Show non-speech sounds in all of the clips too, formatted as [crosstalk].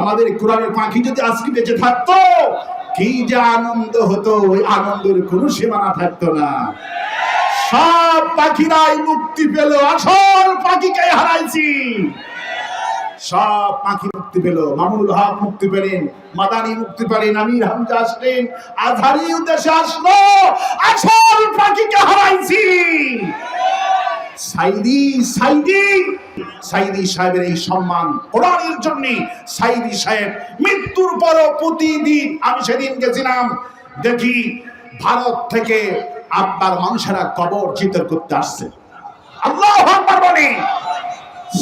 আমাদের কোরআনের পাখি যদি আজকে বেঁচে থাকতো, কি যে আনন্দ হতো, ওই আনন্দের কোনো সীমানা থাকতো না। সব পাখিরাই মুক্তি পেল, আসল পাখিকে হারাইছি। সব পাখি মুক্তি পেল মামুল হক মুক্তি পেলেন, মাদানি মুক্তি পেলেন, আমির হামজা আসলেন আধারি উদ্দেশ্যে আসলো, আসল পাখিকে হারাইছি। সাইদি সাইদি। সাইদি সাহেবের এই সম্মান জন্য সাইদি সাহেব মৃত্যুর প্রতিদিন, আমি সেদিন গেছিলাম, দেখি ভারত থেকে আপনার মানুষেরা কবর চিতর করতে আসছে। আল্লাহ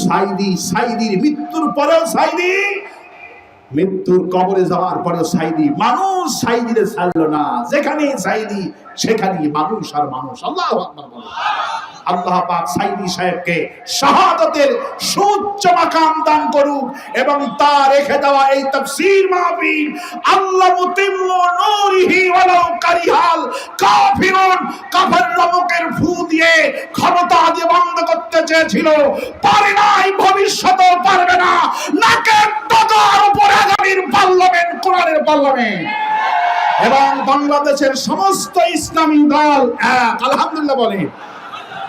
সাইদি, সাইদির মৃত্যুর পরেও সাইদি মৃত্যুর কবরে যাওয়ার পরে সাইদি মানুষ সাইদিরে ছাড়লো না। যেখানে সাইদি সেখানে মানুষ আর মানুষ। আল্লাহ আল্লাহ পাক সাইদি সাহেবকে শাহাদাতের সুউচ্চ মাকাম দান করুক এবং তার রেখে দেওয়া এই তাফসীর মাহফিল আল্লাহ মুতিম্মু নূরিহি ওয়ালাউ কারিহাল কাফিরুন কাফের রমকের ফু দিয়ে ক্ষমতা দিয়ে বন্ধ করতে চেয়েছিল। পারে নাই, ভবিষ্যতেও পারবে না। নাকের ডগার আগামীর পার্লামেন্ট কোরআনের পার্লামেন্ট এবং বাংলাদেশের সমস্ত ইসলামী দল এক। আলহামদুলিল্লাহ বলে।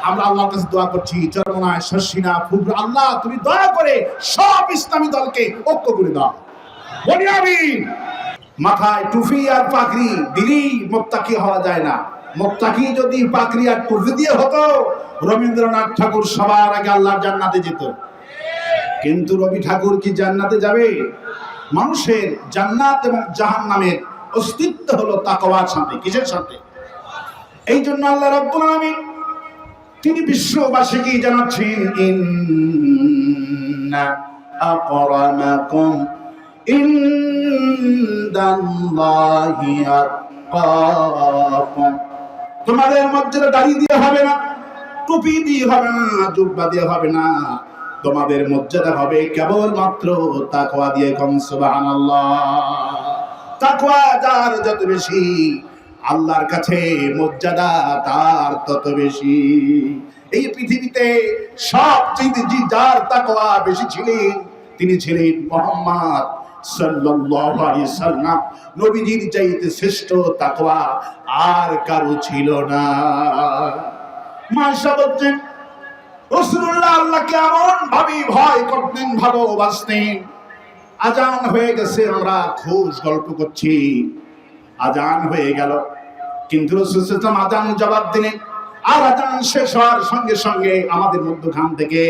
আমরা আল্লাহর কাছে দোয়া করছি, চরমনায় শর্ষিনা ফুল আল্লাহ, তুমি দয়া করে সব ইসলামী দলকে ঐক্য করে দাও। মাথায় টুপি আর মোত্তাকি হওয়া যায় না। মোত্তাকি যদি পাগড়ি আর টুপি দিয়ে হতো, রবীন্দ্রনাথ ঠাকুর সবার আগে আল্লাহর জান্নাতে যেত। কিন্তু রবি ঠাকুর কি জান্নাতে যাবে? মানুষের জান্নাত এবং জাহান্নামের অস্তিত্ব হলো তাকওয়ার সাথে, কিসের সাথে? এই জন্য আল্লাহ রব্বুল আলামিন তিনি বিশ্ববাসীকে জানাচ্ছেন, ইন্না আকরামাকুম ইনদাল্লাহি আতকাকুম। তোমাদের মধ্যে দাড়ি দিয়ে হবে না, টুপি দিয়ে হবে না, জুব্বা দিয়ে হবে না। তোমাদের মর্যাদা হবে কেবলমাত্র তাকওয়া দিয়ে কম, সুবহানাল্লাহ। তাকওয়া যার যত বেশি, আল্লাহর কাছে মর্যাদা তার তত বেশি। এই পৃথিবীতে সবচেয়ে যার তাকওয়া বেশি ছিলেন, তিনি ছিলেন মোহাম্মদ সাল্লাল্লাহু আলাইহি সাল্লাম। নবীজির চাইতে শ্রেষ্ঠ তাকওয়া আর কারও ছিল না। মাশা বলছেন, রাসূলুল্লাহ আল্লাহকে ভাবে ভয় করতেন ভালোবাসতেন আজান হয়ে গেছে, আমরা খুশ গল্প করছি। আজান হয়ে গেল। কিন্তু আজান জবাব দিলেন। আর আজান শেষ হওয়ার সঙ্গে সঙ্গে আমাদের মধ্যখান থেকে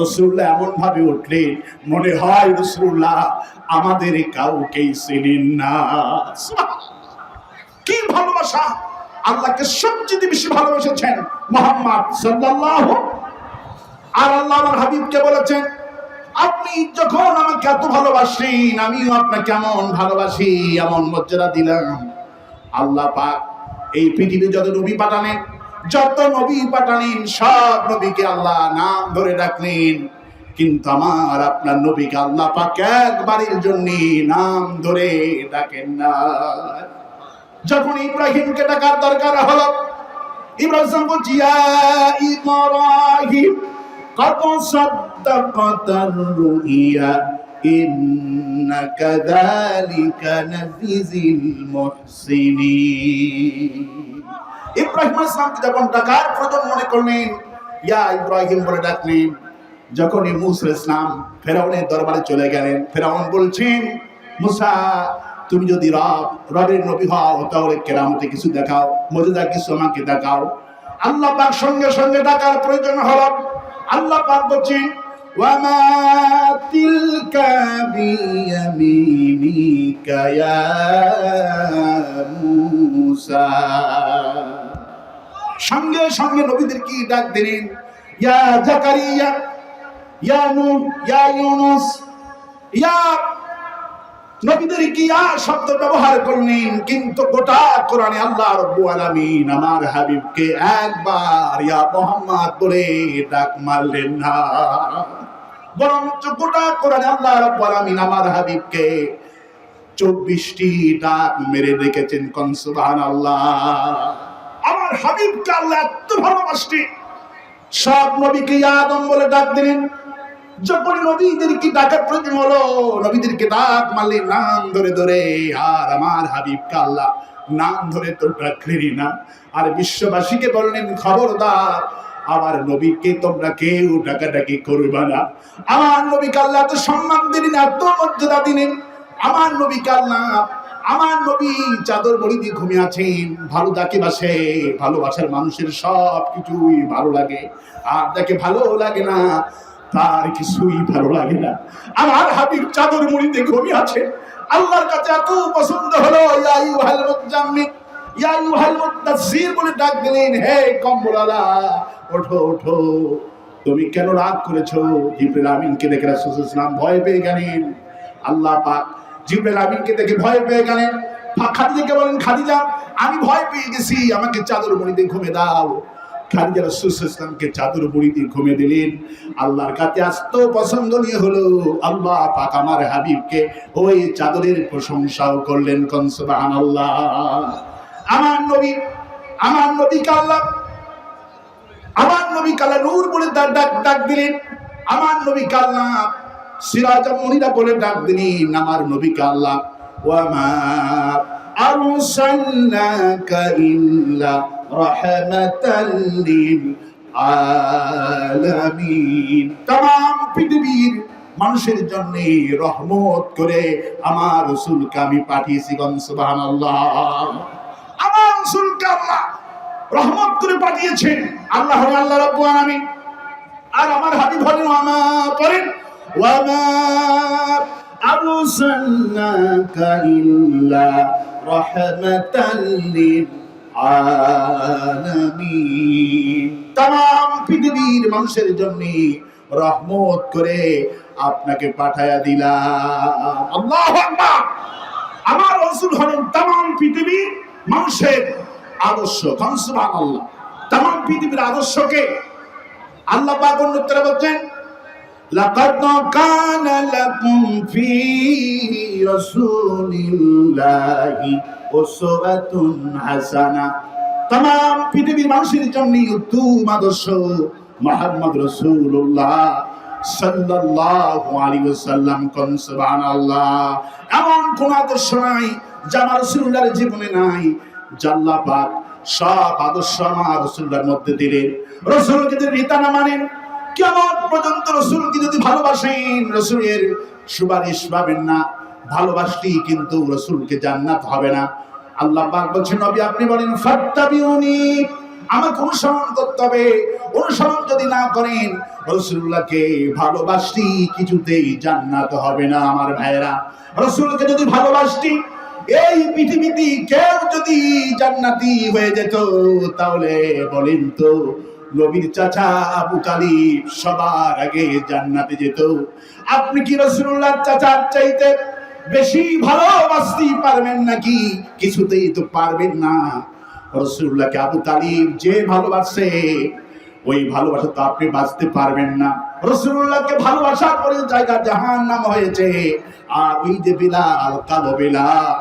রসুল্লাহ এমন ভাবে উঠলেন, মনে হয় রসুল্লাহ আমাদের কাউকেই চিনেন না। কি ভালোবাসা! আল্লাহকে সবচেয়ে বেশি ভালোবেসেছেন মোহাম্মদ সাল্লাল্লাহু আর আল্লাহ আমার হাবিবকে বলেছেন, আপনি যখন আমাকে এত ভালোবাসেন, আমিও আপনাকে কেমন ভালোবাসি, এমন মর্যাদা দিলাম। আল্লাহ পাক এই পৃথিবী যত নবী পাঠানেন যত নবী পাঠানেন সব নবীকে আল্লাহ নাম ধরে ডাকলেন। কিন্তু আমার, আপনার নবীকে আল্লাহ পাক একবারের জন্য নাম ধরে ডাকেন না। যখন ইব্রাহিমকে ডাকার দরকার হলো, ইব্রাহিম বলছি ইব্রাহিম قد صدقت الرؤيا إنا كذلك نجزي المحسنين ইব্রাহিম ইসলামকে যখন ডাকার প্রয়োজন মনে করলেন ইয়া ইব্রাহিম বলে ডাকলেন যখনই মুসা ইসলাম ফেরাউনের দরবারে চলে গেলেন ফেরাউন বলছেন মুসা তুমি যদি রব রবের নবী হও তাহলে কেরামতে কিছু দেখাও মজুদার কিছু আমাকে দেখাও আল্লাহ পাক সঙ্গে সঙ্গে ডাকার প্রয়োজন হলো আল্লাহ পাক মূসা। সঙ্গে সঙ্গে নবীদের কি ডাক দিলেন? ইয়া জাকারিয়া, ইয়া নূহ, ইয়া ইউনুস, ইয়া নবীদের কি ইয়া শব্দ ব্যবহার করলেন, কিন্তু গোটা কোরআনে আল্লাহ রব্বুল আলামিন আমার হাবিবকে একবার ইয়া মোহাম্মদ বলে ডাক মারলেন না। বরঞ্চ গোটা কোরআনে আল্লাহ রব্বুল আলামিন আমার হাবিবকে চব্বিশটি ডাক মেরে রেখেছেন, কন সুবহানাল্লাহ। আমার হাবিবকে আল্লাহ এত ভালোবাসতে সব নবীকে আদম বলে ডাক দিলেন যখন নবীদেরকে ডাকার প্রয়োজন হলো নবীদেরকে ডাক মারলে নাম ধরে ধরে, আর আমার হাবিব আল্লাহ নাম ধরে তো ডাকলেনই না। আর বিশ্ববাসীকে বললেন, খবরদার, আমার নবীকে তোমরা কেউ ডাকাডাকি করবে না। আমার নবীকে আল্লাহ তো সম্মান দিলেন, এত মর্যাদা দিলেন। আমার নবীকে আল্লাহ, আমার নবী চাদর বড়ি দিয়ে ঘুমিয়ে আছেন। ভালো যাকে বাসে, ভালোবাসার মানুষের সব কিছুই ভালো লাগে। আর যাকে ভালো লাগে না। তার কিছুই ভালো লাগে না। আমার হাবিব চাদর মুড়িতে ঘুমিয়ে আছে। আল্লাহর কাছে এত পছন্দ হলো বলে ডাক দিলেন, হে ওঠো তুমি কেন রাগ করেছ? দেখে ভয় পেয়ে গেলেন। আল্লাহ পাক দেখে ভয় পেয়ে গেলেন। বলেন আমি ভয় পেয়ে গেছি, আমাকে চাদর মুড়িতে ঘুমে দাও। খাদিজা রাসূল ওয়াসাল্লামকে চাদর মুড়িতে ঘুমে দিলেন। আল্লাহর কাছে পছন্দনীয় হলো। আল্লাহ পাক আমার হাবিবকে ওই চাদরের প্রশংসাও করলেন সুবহানাল্লাহ। আমার নবী, আমার নবীকে আল্লাহ, আমার নবী কালা নূর বলে ডাক ডাক ডাক দিলেন। আমার নবী কাল্লা সিরাজ মনিরা বলে ডাক দিলেন। আমার নবী কাল্লা আরসালনাকা ইল্লা রাহমাতাল লিল আলামিন তাম পৃথিবীর মানুষের জন্য রহমত করে আমার রসুলকে আমি পাঠিয়েছি সুবহানাল্লাহ। আমার রসুলকে আল্লাহ রহমত করে পাঠিয়েছেন। আল্লাহ আল্লাহ রাব্বুল আলামিন। আর আমার হাবিব হলেন আমা পড়েন ওয়ামা ইল্লা রাহমাতাল লিল আলামিন তাম পৃথিবীর মানুষের জন্য রহমত করে আপনাকে পাঠায়া দিলাম। আল্লাহু আমার রসুল হলেন তাম পৃথিবীর মানুষের আদর্শ। কনসুবান আল্লাহ তাম পৃথিবীর আদর্শকে আল্লাহ পাক অন্যত্রে বলছেন লাকাদ কানা লাকুম ফি রাসূলিল্লাহি উসওয়াতুন হাসানা তাম পৃথিবীর মানুষের জন্য উত্তম আদর্শ মুহাম্মদ রাসূলুল্লাহ সাল্লাল্লাহু আলাইহি ওয়াসাল্লাম কোন, সুবহানাল্লাহ। এমন কোন আদর্শ নাই যা রাসূলুল্লাহর জীবনে নাই। জাল্লা পাক সব আদর্শ আমার রাসূলুল্লাহর মধ্যে দিলেন। রাসূলকে যদি নেতা না মানেন কেমন পর্যন্ত রসুলকে যদি ভালোবাসেন, রসুলের সুপারিশ পাবেন না। ভালোবাসলেই কিন্তু রসুলকে জান্নাত হবে না। আল্লাহ বলছেন, নবী, আপনি বলেন, ফাত্তাবিউনি, আমাকে অনুসরণ করতে হবে। অনুসরণ যদি না করেন রসুল্লাহকে ভালোবাসলি কিছুতেই জান্নাত হবে না, আমার ভাইয়েরা। রসুলকে যদি ভালোবাসতি এই পৃথিবীতে কেউ যদি জান্নাতি হয়ে যেত, তাহলে বলেন তো নবীর চাচা আবু তালিব সবার আগে জান্নাতে যেত। আপনি কি রসুল্লাহ চাচার চাইতে বেশি ভালোবাসতে পারবেন নাকি? কিছুতেই তো পারবেন না। রসুল্লাহকে আবু তালিব যে ভালোবাসে, ওই ভালোবাসা তো আপনি বাঁচতে পারবেন না। রসুল্লাহকে ভালোবাসার পরে জায়গা জাহান নাম হয়েছে। আর ওই যে বিলাল, কালো বিলাল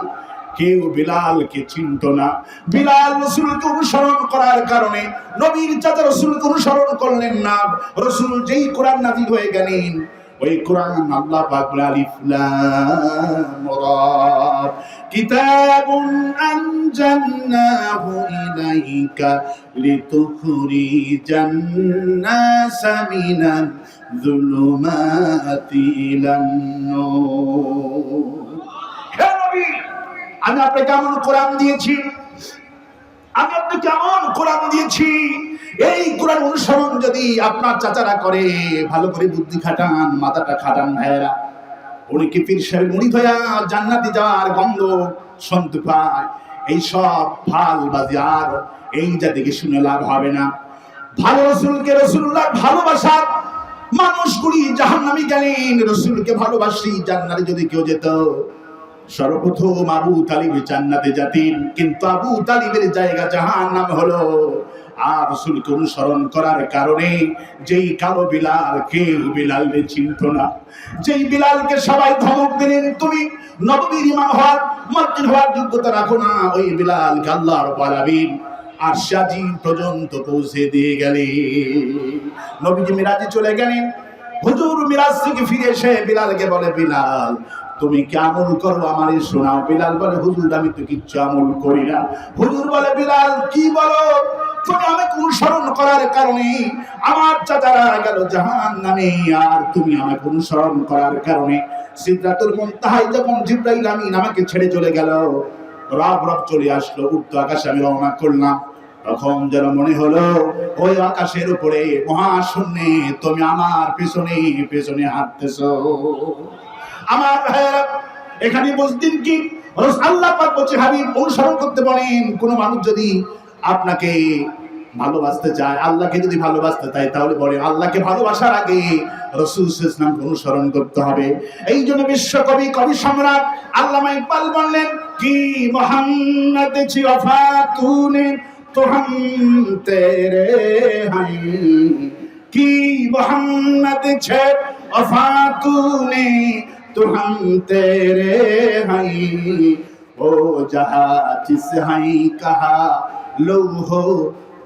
কেউ বিলালকে চিনত না। বিলাল রসুলকে অনুসরণ করার কারণে নবীর চাচা রসুলকে অনুসরণ করলেন না। রসুল যেই কোরআন নাজিল হয়ে গেলেন, ওই কোরআন আল্লাহ পাক আলিফ লাম রা। কিতাবুন আনজালনাহু ইলাইকা লিতুখরিজান নাসা মিনাল যুলুমাতি ইলান হে নবী! আমি আপনাকে কেমন কোরআন দিয়েছি? আমি আপনাকে কেমন কোরআন দিয়েছি? এই কোরআন অনুসরণ যদি আপনার চাচারা করে, ভালো করে বুদ্ধি খাটান, মাথাটা খাটান ভাইয়েরা। উনি কি পীর সাহেব মুড়ি ধয়া জান্নাতি যাওয়ার গন্ধ শুনতে পায়? এই সব ভালো বাজি আর এই জাতিকে শুনে লাভ হবে না। ভালো রসুলকে রসুল্লাহ ভালোবাসার মানুষগুলি জাহান্নামী গেলেন। রসুলকে ভালোবাসি, জান্নাতে যদি কেউ যেত সর্বপ্রথম আবু তালিব জান্নাতে যেতেন। কিন্তু আবু তালিবের জায়গা জাহান নাম হলো আর রসুলকে অনুসরণ করার কারণে যেই কালো বিলাল, কেউ বিলালকে চিনত না। যেই বিলালকে সবাই ধমক দিলেন, তুমি নববীর ইমাম হওয়ার, মসজিদ হওয়ার যোগ্যতা রাখো না, ওই বিলালকে আল্লাহর পালাবিন আর সাজি পর্যন্ত পৌঁছে দিয়ে গেলে নবীজি মিরাজে চলে গেলেন। হুজুর মিরাজ থেকে ফিরে এসে বিলালকে বলে, বিলাল তুমি কি আমল করো আমারই শোনাও? বিলাল বলে, হুজুর, আমি তো কিচ্ছু আমল করি না। হুজুর বলে, বিলাল, কি বলো? তুমি আমাকে অনুসরণ করার কারণে আমার চাচারা গেল জাহান নামে আর তুমি আমাকে অনুসরণ করার কারণে। সিদ্ধাতুল মুনতাহায় যখন জিব্রাইল আমাকে ছেড়ে চলে গেল, রব রব চলে আসলো উত্তর আকাশে আমি রওনা করলাম। তখন যেন মনে হলো, ওই আকাশের উপরে মহাশূন্যে তুমি আমার পেছনে পেছনে হাঁটতেছো। আমার ভাইয়েরা, এখানে বুঝদিন কি? আল্লাহ পাক বলছে, হাবিব, অনুসরণ করতে বলেন। কোন মানুষ যদি আপনাকে ভালোবাসতে চায়, আল্লাহকে যদি ভালোবাসতে চায়, তাহলে বলে, আল্লাহকে ভালোবাসার আগে রসুল ইসলামকে অনুসরণ করতে হবে। এই জন্য বিশ্বকবি, কবি সম্রাট আল্লামা ইকবাল বললেন, কি মোহাম্মদ ওফা তুনে তো হাম তেরে হাই। কি মোহাম্মদ ছে তুনে तो हम तेरे हैं ओ जहाँ जिस हैं कहा लो हो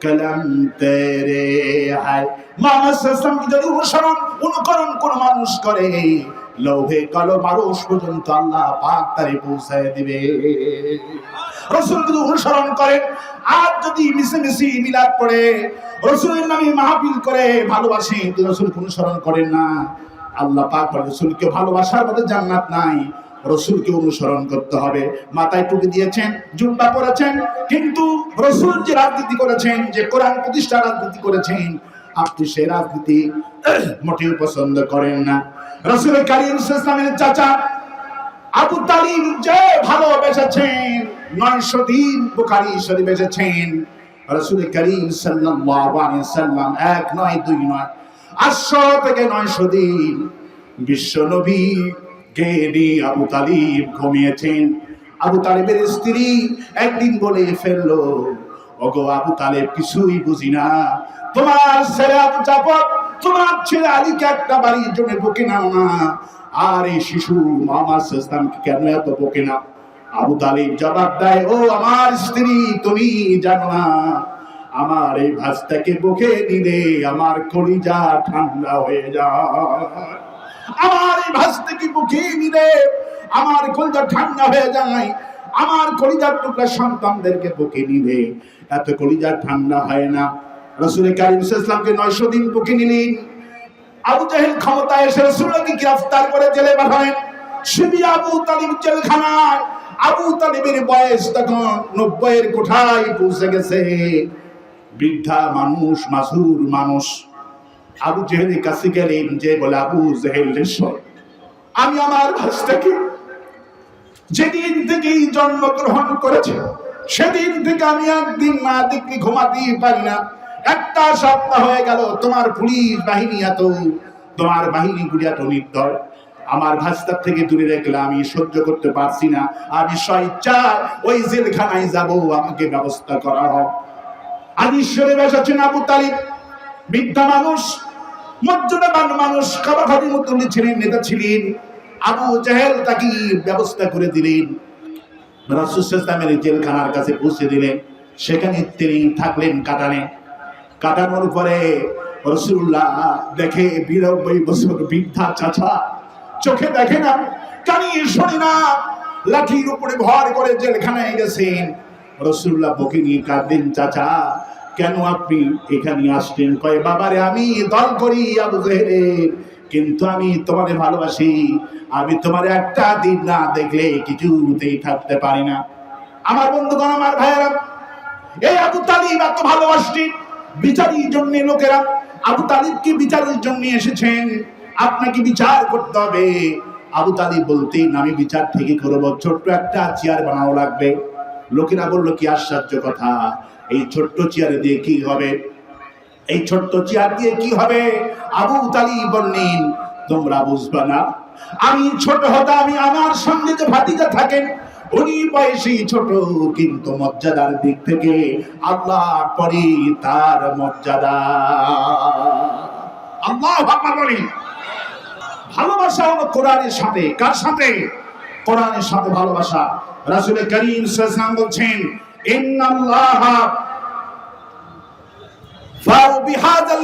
কলম তেরে হায় মানুষ ইসলামকে যদি অনুসরণ অনুকরণ কোন মানুষ করে লৌহে কালো মানুষ পর্যন্ত আল্লাহ পাক তারে পৌঁছায় দিবে রসুল যদি অনুসরণ করেন আর যদি মিশে মিশি মিলাদ পড়ে রসুলের নামে মাহফিল করে ভালোবাসে কিন্তু রসুলকে অনুসরণ করেন না আল্লাহ পাক রসুলকে ভালোবাসার মধ্যে জান্নাত নাই। রসুলকে অনুসরণ করতে হবে। মাথায় টুপি দিয়েছেন জুম্বা করেছেন কিন্তু রসুল যে রাজনীতি করেছেন, যে কোরআন প্রতিষ্ঠা রাজনীতি করেছেন, আপনি সেই রাজনীতি [clears throat] মোটেও পছন্দ করেন না। রসুল কারিম ইসলামের চাচা আবু তালিব যে ভালো ভালোবেসেছেন, নয়শো দিন বুখারি শরীফ এসেছেন। রসুল করিম সাল্লাম এক নয়, দুই নয় আটশো থেকে নয়শো দিন বিশ্ব নবী গেনি আবু তালিব ঘুমিয়েছেন। আবু তালিবের স্ত্রী একদিন বলে ফেলল, ওগো আবু তালেব, কিছুই বুঝি না। তোমার ছেলে আবু জাফর, তোমার ছেলে আলীকে একটা বাড়ির জন্য বকে নাও না। আর এই শিশু মামা ইসলামকে কেন এত বকে না আবু তালিব জবাব দেয়, ও আমার স্ত্রী, তুমি জানো না। আমার এই ভাজটাকে বুকে নিলে আমার কলিজা ঠান্ডা হয়ে যায়। আমার এই ভাজটাকে বুকে নিলে আমার কলিজা ঠান্ডা হয়ে যায়। আমার কলিজার টুকরা সন্তানদেরকে বুকে নিলে। এত কলিজা ঠান্ডা হয় না। রসুল কারিম ইসলামকে নয়শো দিন বুকে নিলেন আবু জাহেল ক্ষমতায় এসে রসুলকে গ্রেফতার করে জেলে পাঠালেন শিবি আবু তালিব জেলখানায়। আবু তালিবের বয়স তখন নব্বইয়ের কোঠায় পৌঁছে গেছে। বৃদ্ধা মানুষ মাসুর মানুষ। আবু জেহেলের কাছে গেলেন যে বলে, আবু জেহেল আমি আমার ভাষটাকে যেদিন থেকেই জন্মগ্রহণ করেছে, সেদিন থেকে আমি একদিন না দেখলে ঘুমাতেই পারি না। একটা সপ্তাহ হয়ে গেল, তোমার পুলিশ বাহিনী এত, তোমার বাহিনী গুলি এত নির্দয় আমার ভাস্তার থেকে দূরে রেখলে আমি সহ্য করতে পারছি না। আমি স্বইচ্ছায় ওই জেলখানায় যাব, আমাকে ব্যবস্থা করা হোক। আর ঈশ্বরে বেসাচ্ছেন আবু তালিব। বৃদ্ধা মানুষ, মর্যাদাবান মানুষ খাবাখাবির মতো ছিলেন, নেতা ছিলেন। আবু জাহেল তাকে ব্যবস্থা করে দিলেন। রাসুসামের জেলখানার কাছে পৌঁছে দিলেন। সেখানে তিনি থাকলেন কাটানে কাটানোর পরে রসুল্লাহ দেখে বিরানব্বই বছর বৃদ্ধা চাচা চোখে দেখে না কানিয়ে শোনে না, লাঠির উপরে ভর করে জেলখানায় গেছেন। রসুল্লাহ বকে নিয়ে কাঁদলেন চাচা, কেন আপনি এখানে আসলেন? কয়ে, বাবারে, আমি দল করি আবু জেহেলের, কিন্তু আমি তোমারে ভালোবাসি। আমি তোমার একটা দিন না দেখলে কিছুতেই থাকতে পারি না। আমার বন্ধুগণ, আমার ভাইয়েরা, এই আবু তালিব এত ভালোবাসছি বিচারের জন্য লোকেরা, আবু তালিবকে বিচারের জন্য এসেছেন। আপনাকে বিচার করতে হবে। আবু তালিব বলতেন, আমি বিচার থেকে করব, ছোট্ট একটা চেয়ার বানানো লাগবে। লোকেরা বলল কি আশ্চর্য কথা? এই ছোট্ট চেয়ারে দিয়ে কি হবে? এই ছোট্ট চেয়ার দিয়ে কি হবে? আবু তালি বললেন, তোমরা বুঝবে না। আমি ছোট হতে আমি আমার সঙ্গে যে ভাতিজা থাকেন, উনি বয়সী ছোট, কিন্তু মর্যাদার দিক থেকে আল্লাহ পরে তার মর্যাদা। আল্লাহ বলি ভালোবাসা হলো কোরআনের সাথে। কার সাথে? কোরআনের সাথে ভালোবাসা। রাসূল করিম সাল্লাল্লাহু বলছেন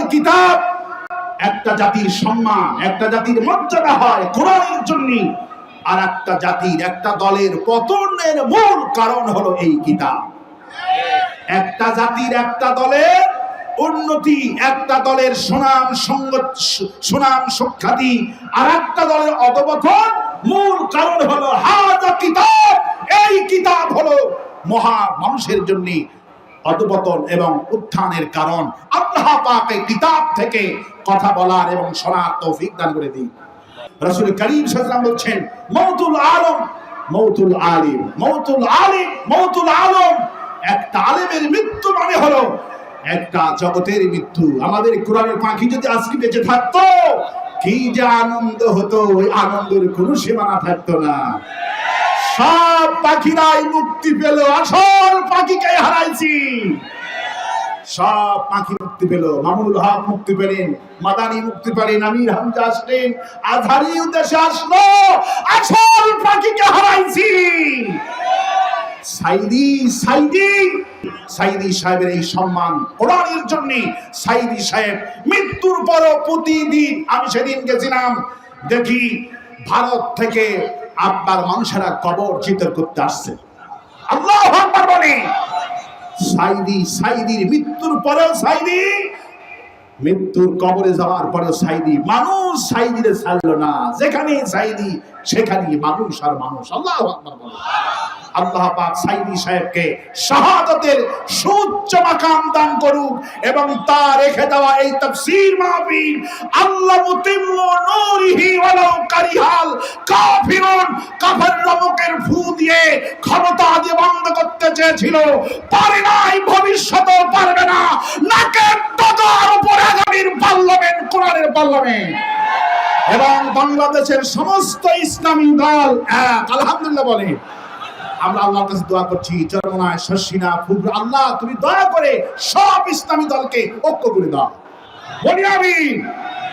কিতাব। একটা জাতির সম্মান, একটা জাতির মর্যাদা হয় কোরআনের জন্য। আর একটা জাতির, একটা দলের পতনের মূল কারণ হলো এই কিতাব। একটা জাতির, একটা দলের উন্নতি, একটা দলের সুনাম সুনাম সুখ্যাতি আর একটা দলের অধপতন মূল কারণ হলো হাজা কিতাব। এই কিতাব হলো মহা মানুষের জন্য অধপতন এবং উত্থানের কারণ। আল্লাহ পাক এই কিতাব থেকে কথা বলার এবং শোনার তৌফিক দান করে দিন। রাসূল করিম সাল্লাল্লাহু বলছেন মৌতুল আলম মৌতুল আলিম মৌতুল আলিম মৌতুল আলম, একটা আলেমের মৃত্যু মানে হলো একটা জগতের মৃত্যু। আমাদের কোরআনের পাখি যদি আজকে বেঁচে থাকতো, কি যে আনন্দ হতো, ওই আনন্দের কোনো সীমানা থাকতো না। সব পাখিরাই মুক্তি পেল, আসল পাখিকে হারাইছি। সব পাখি মুক্তি পেল মামুল হক মুক্তি পেলেন, মাদানি মুক্তি পেলেন, আমির হামজা আসলেন আধারি উদ্দেশ্যে আসলো, আসল পাখিকে হারাইছি। সাইদি সাইদি সাইদি সাহেবের এই সম্মান কোরআনের জন্য, সাইদি সাহেব মৃত্যুর পরও প্রতিদিন, আমি সেদিন গেছিলাম দেখি ভারত থেকে আপনার মানুষেরা কবর চিতর করতে আসছে। আল্লাহ বলে। সাইদি সাইদির মৃত্যুর পরেও সাইদি মৃত্যুর কবরে যাওয়ার পরে সাইদি মানুষ সাইদিরে ছাড়লো না। যেখানে সাইদি সেখানে মানুষ আর মানুষ। আল্লাহ কারিহাল। ফু দিয়ে ক্ষমতা বন্ধ করতে চেয়েছিল। পারে নাই, ভবিষ্যতেও পারবে না। নাকের আগামীর পার্লামেন্ট কোরআনের পার্লামেন্ট এবং বাংলাদেশের সমস্ত ইসলামী দল আলহামদুলিল্লাহ বলে। আমরা আল্লাহর কাছে দোয়া করছি, চরমনায় শশিনা ফুবরা আল্লাহ, তুমি দয়া করে সব ইসলামী দলকে ঐক্য করে দাও। বলি আমি